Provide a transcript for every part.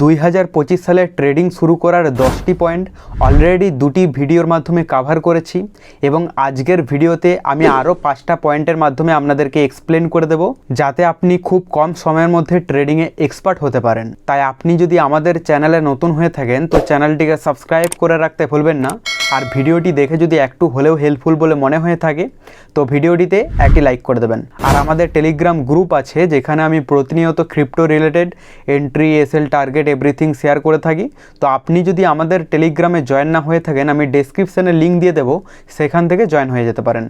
দুই হাজার পঁচিশ সালে ট্রেডিং শুরু করার দশটি পয়েন্ট অলরেডি দুটি ভিডিওর মাধ্যমে কাভার করেছি এবং আজকের ভিডিওতে আমি আরও পাঁচটা পয়েন্টের মাধ্যমে আপনাদেরকে এক্সপ্লেন করে দেব যাতে আপনি খুব কম সময়ের মধ্যে ট্রেডিংয়ে এক্সপার্ট হতে পারেন। তাই আপনি যদি আমাদের চ্যানেলে নতুন হয়ে থাকেন তো চ্যানেলটিকে সাবস্ক্রাইব করে রাখতে ভুলবেন না। আর ভিডিওটি দেখে যদি একটু হলেও হেল্পফুল বলে মনে হয়ে থাকে, তো ভিডিওটিতে একটি লাইক করে দেবেন। আর আমাদের টেলিগ্রাম গ্রুপ আছে, যেখানে আমি প্রতিনিয়ত crypto related entry SL target everything share করে থাকি। তো আপনি যদি আমাদের টেলিগ্রামে জয়েন না হয়ে থাকেন, আমি ডেসক্রিপশানে লিঙ্ক দিয়ে দেবো, সেখান থেকে জয়েন হয়ে যেতে পারেন।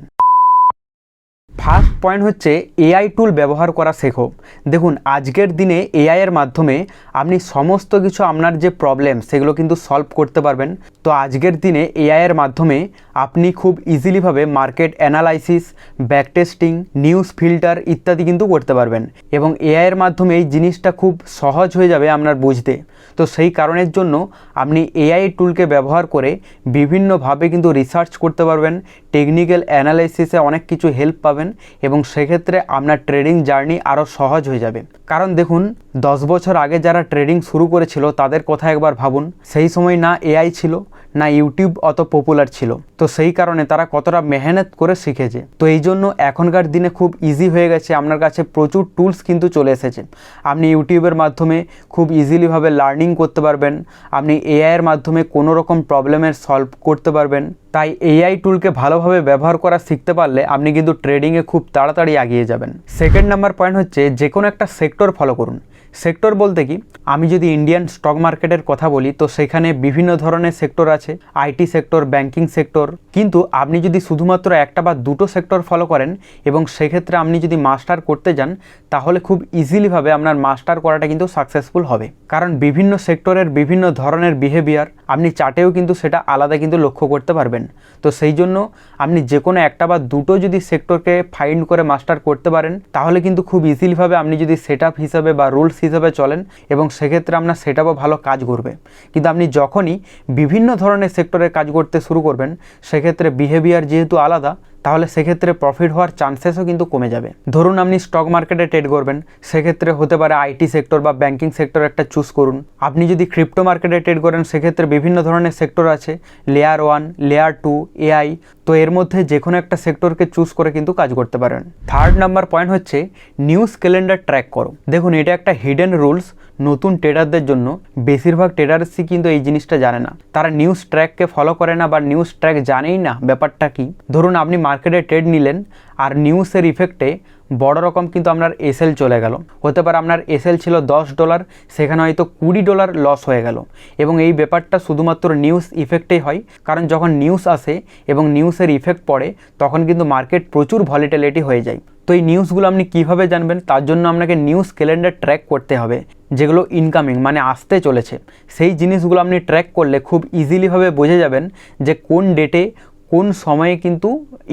ফার্স্ট পয়েন্ট হচ্ছে এআই টুল ব্যবহার করা শেখো। দেখুন, আজকের দিনে এআই এর মাধ্যমে আপনি সমস্ত কিছু আপনার যে প্রবলেম সেগুলো কিন্তু সলভ করতে পারবেন। তো আজকের দিনে এআই এর মাধ্যমে আপনি খুব ইজিলিভাবে market analysis back testing news filter ইত্যাদি কিন্তু করতে পারবেন। এবং এআই এর মাধ্যমে এই জিনিসটা খুব সহজ হয়ে যাবে আপনার বুঝতে। তো সেই কারণের জন্য আপনি এআই টুলকে ব্যবহার করে বিভিন্নভাবে কিন্তু রিসার্চ করতে পারবেন। টেকনিক্যাল অ্যানালাইসিসে অনেক কিছু হেল্প পাবেন। এবং সেক্ষেত্রে আপনার ট্রেডিং জার্নি আরও সহজ হয়ে যাবে। কারণ দেখুন, দশ বছর আগে যারা ট্রেডিং শুরু করেছিল, তাদের কথা একবার ভাবুন। সেই সময় না এআই ছিল না ইউটিউব অত পপুলার ছিল। তো সেই কারণে তারা কতটা মেহনত করে শিখেছে। তো এই জন্য এখনকার দিনে খুব ইজি হয়ে গেছে। আপনার কাছে প্রচুর টুলস কিন্তু চলে এসেছে। আপনি ইউটিউবের মাধ্যমে খুব ইজিলিভাবে লার্নিং করতে পারবেন। আপনি এআইয়ের মাধ্যমে কোনো রকম প্রবলেমের সলভ করতে পারবেন। তাই এআই টুলকে ভালোভাবে ব্যবহার করা শিখতে পারলে আপনি কিন্তু ট্রেডিংয়ে খুব তাড়াতাড়ি এগিয়ে যাবেন। সেকেন্ড নাম্বার পয়েন্ট হচ্ছে যে কোনো একটা সেক্টর ফলো করুন। সেক্টর বলতে কি? আমি যদি ইন্ডিয়ান স্টক মার্কেটের কথা বলি, তো সেখানে বিভিন্ন ধরনের সেক্টর আছে। IT sector, banking sector. কিন্তু আপনি যদি শুধুমাত্র একটা বা দুটো সেক্টর ফলো করেন এবং সেক্ষেত্রে আপনি যদি মাস্টার করতে যান, তাহলে খুব ইজিলিভাবে আপনার মাস্টার করাটা কিন্তু সাকসেসফুল হবে। কারণ বিভিন্ন সেক্টরের বিভিন্ন ধরনের বিহেভিয়ার আপনি চার্টেও কিন্তু সেটা আলাদা কিন্তু লক্ষ্য করতে পারবেন। তো সেই জন্য আপনি যে কোনো একটা বা দুটো যদি সেক্টরকে ফাইন্ড করে মাস্টার করতে পারেন, তাহলে কিন্তু খুব ইজিলিভাবে আপনি যদি সেট হিসাবে বা রুলস হিসাবে চলেন এবং সেক্ষেত্রে আপনার সেটাও ভালো কাজ করবে। কিন্তু আপনি যখনই বিভিন্ন ধরনের সেক্টরে কাজ করতে শুরু করবেন, সেক্ষেত্রে বিহেভিয়ার যেহেতু আলাদা তাহলে সেক্ষেত্রে প্রফিট হওয়ার চান্সেসও কিন্তু কমে যাবে। ধরুন আপনি স্টক মার্কেটে ট্রেড করবেন, সেক্ষেত্রে হতে পারে আইটি সেক্টর বা ব্যাংকিং সেক্টর একটা চুজ করুন। আপনি যদি ক্রিপ্টো মার্কেটে ট্রেড করেন, সেক্ষেত্রে বিভিন্ন ধরনের সেক্টর আছে layer one layer two AI তো এর মধ্যে যে কোনো একটা সেক্টরকে চুজ করে কিন্তু কাজ করতে পারেন। থার্ড নাম্বার পয়েন্ট হচ্ছে নিউজ ক্যালেন্ডার ট্র্যাক করো। দেখুন, এটা একটা হিডেন রুলস নতুন ট্রেডারদের জন্য। বেশিরভাগ ট্রেডার্সই কিন্তু এই জিনিসটা জানে না। তারা নিউজ ট্র্যাককে ফলো করে না বা নিউজ ট্র্যাক জানেই না। ব্যাপারটা কি? ধরুন, আপনি মার্কেটে ট্রেড নিলেন আর নিউজের ইফেক্টে বড় রকম কিন্তু আপনার এসএল চলে গেল। হতে পারে আপনার এসএল ছিল দশ ডলার সেখানে হয়তো কুড়ি ডলার লস হয়ে গেল। এবং এই ব্যাপারটা শুধুমাত্র নিউজ ইফেক্টেই হয়, কারণ যখন নিউজ আসে এবং নিউজের ইফেক্ট পড়ে, তখন কিন্তু মার্কেট প্রচুর ভলিটিলিটি হয়ে যায়। তো এই নিউজগুলো আপনি কীভাবে জানবেন? তার জন্য আপনাকে নিউজ ক্যালেন্ডার ট্র্যাক করতে হবে, যেগুলো ইনকামিং মানে আসতে চলেছে। সেই জিনিসগুলো আপনি ট্র্যাক করলে খুব ইজিলিভাবে বুঝে যাবেন যে কোন ডেটে কোন সময়ে কিন্তু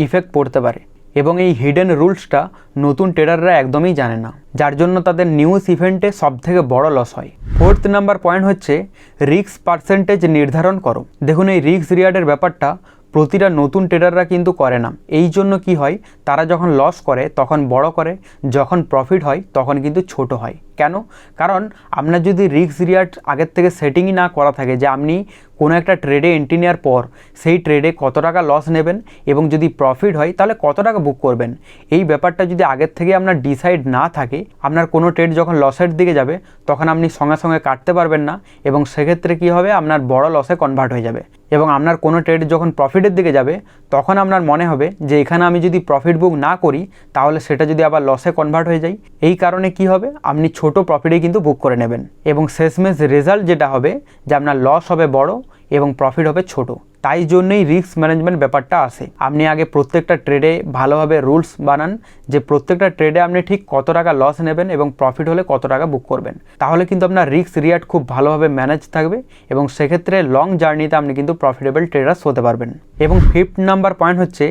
ইফেক্ট পড়তে পারে এবং এই হিডেন রুলসটা নতুন ট্রেডাররা একদমই জানে না, যার জন্য তাদের নিউজ ইভেন্টে সবথেকে বড় লস হয়। ফোর্থ নাম্বার পয়েন্ট হচ্ছে রিক্স পার্সেন্টেজ নির্ধারণ করো। দেখুন এই রিক্স রিয়ার্ডের ব্যাপারটা প্রতিটা নতুন ট্রেডাররা কিন্তু করে না। এই জন্য কি হয়, তারা যখন লস করে, তখন বড় করে, যখন প্রফিট হয়, তখন কিন্তু ছোট হয়। কেন? কারণ আপনার যদি রিস্ক রিয়ার্ড আগের থেকে সেটিংই না করা থাকে যে আপনি কোনো একটা ট্রেডে এন্ট্রি নেওয়ার পর সেই ট্রেডে কত টাকা লস নেবেন এবং যদি প্রফিট হয় তাহলে কত টাকা বুক করবেন? এই ব্যাপারটা যদি আগের থেকে আপনার ডিসাইড না থাকে, আপনার কোনো ট্রেড যখন লসের দিকে যাবে, তখন আপনি সঙ্গে সঙ্গে কাটতে পারবেন না এবং সেক্ষেত্রে কী হবে? আপনার বড় লসে কনভার্ট হয়ে যাবে। এবং আপনার কোনো ট্রেড যখন প্রফিটের দিকে যাবে, তখন আপনার মনে হবে যে এখানে আমি যদি প্রফিট বুক না করি, তাহলে সেটা যদি আবার লসে কনভার্ট হয়ে যায়। এই কারণে কি হবে? আপনি ছোট প্রফিটে কিন্তু বুক করে নেবেন। এবং শেষমেশ রেজাল্ট যেটা হবে, যে আপনার লস হবে বড় এবং প্রফিট হবে ছোট। তাই জন্যই রিস্ক ম্যানেজমেন্ট ব্যাপারটা আসে। আপনি আগে প্রত্যেকটা ট্রেডে ভালোভাবে রুলস বানান, যে প্রত্যেকটা ট্রেডে আপনি ঠিক কত টাকা লস নেবেন এবং প্রফিট হলে কত টাকা বুক করবেন। তাহলে কিন্তু আপনার রিস্ক রিয়ার্ট খুব ভালোভাবে ম্যানেজ থাকবে এবং সেক্ষেত্রে লং জার্নিতে আপনি কিন্তু প্রফিটেবল ট্রেডার্স হতে পারবেন। এবং ফিফথ নাম্বার পয়েন্ট হচ্ছে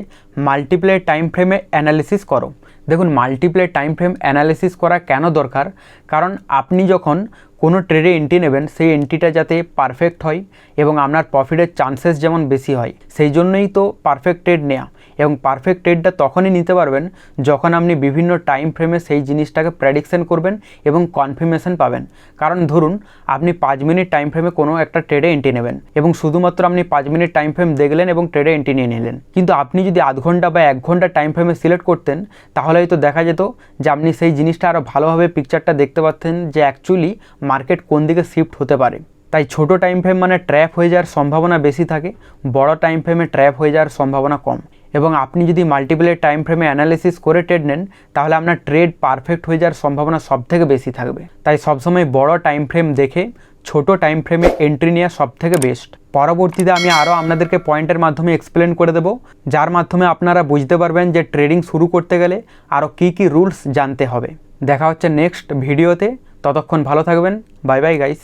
মাল্টিপ্লে টাইম ফ্রেমে অ্যানালিসিস করো। দেখুন মাল্টিপ্লে টাইম ফ্রেম অ্যানালিসিস করা কেন দরকার? কারণ আপনি যখন কোনো ট্রেডে এন্ট্রি নেবেন, সেই এন্ট্রিটা যাতে পারফেক্ট হয় এবং আপনার প্রফিটের চান্সেস যেমন বেশি হয়, সেই জন্যই তো পারফেক্ট ট্রেড নেওয়া এবং পারফেক্ট ট্রেডটা তখনই নিতে পারবেন যখন আপনি বিভিন্ন টাইম ফ্রেমে সেই জিনিসটাকে প্রেডিকশন করবেন এবং কনফার্মেশন পাবেন। কারণ ধরুন, আপনি পাঁচ মিনিট টাইম ফ্রেমে কোনো একটা ট্রেডে এন্ট্রি নেবেন এবং শুধুমাত্র আপনি পাঁচ মিনিট টাইম ফ্রেম দেখলেন এবং ট্রেডে এন্ট্রি নিয়ে নিলেন। কিন্তু আপনি যদি আধ ঘণ্টা বা এক ঘণ্টা টাইম ফ্রেমে সিলেক্ট করতেন তাহলে হয়তো দেখা যেত যে আপনি সেই জিনিসটা আরও ভালোভাবে পিকচারটা দেখতে পাচ্ছেন যে অ্যাকচুয়ালি মার্কেট কোন দিকে শিফট হতে পারে। তাই ছোট টাইম ফ্রেম মানে ট্র্যাপ হয়ে যাওয়ার সম্ভাবনা বেশি থাকে, বড় টাইম ফ্রেমে ট্র্যাপ হয়ে যাওয়ার সম্ভাবনা কম। এবং আপনি যদি মাল্টিপলের টাইম ফ্রেমে অ্যানালিসিস করে ট্রেড নেন, তাহলে আপনার ট্রেড পারফেক্ট হয়ে যাওয়ার সম্ভাবনা সব থেকে বেশি থাকবে। তাই সবসময় বড় টাইম ফ্রেম দেখে, ছোট টাইম ফ্রেমে এন্ট্রি নেওয়া সব থেকে বেস্ট পরবর্তীতে আমি আরও আপনাদেরকে পয়েন্টের মাধ্যমে এক্সপ্লেন করে দেবো, যার মাধ্যমে আপনারা বুঝতে পারবেন যে ট্রেডিং শুরু করতে গেলে আরও কী কী রুলস জানতে হবে। দেখা হচ্ছে নেক্সট ভিডিওতে ততক্ষণ ভালো থাকবেন। Bye bye guys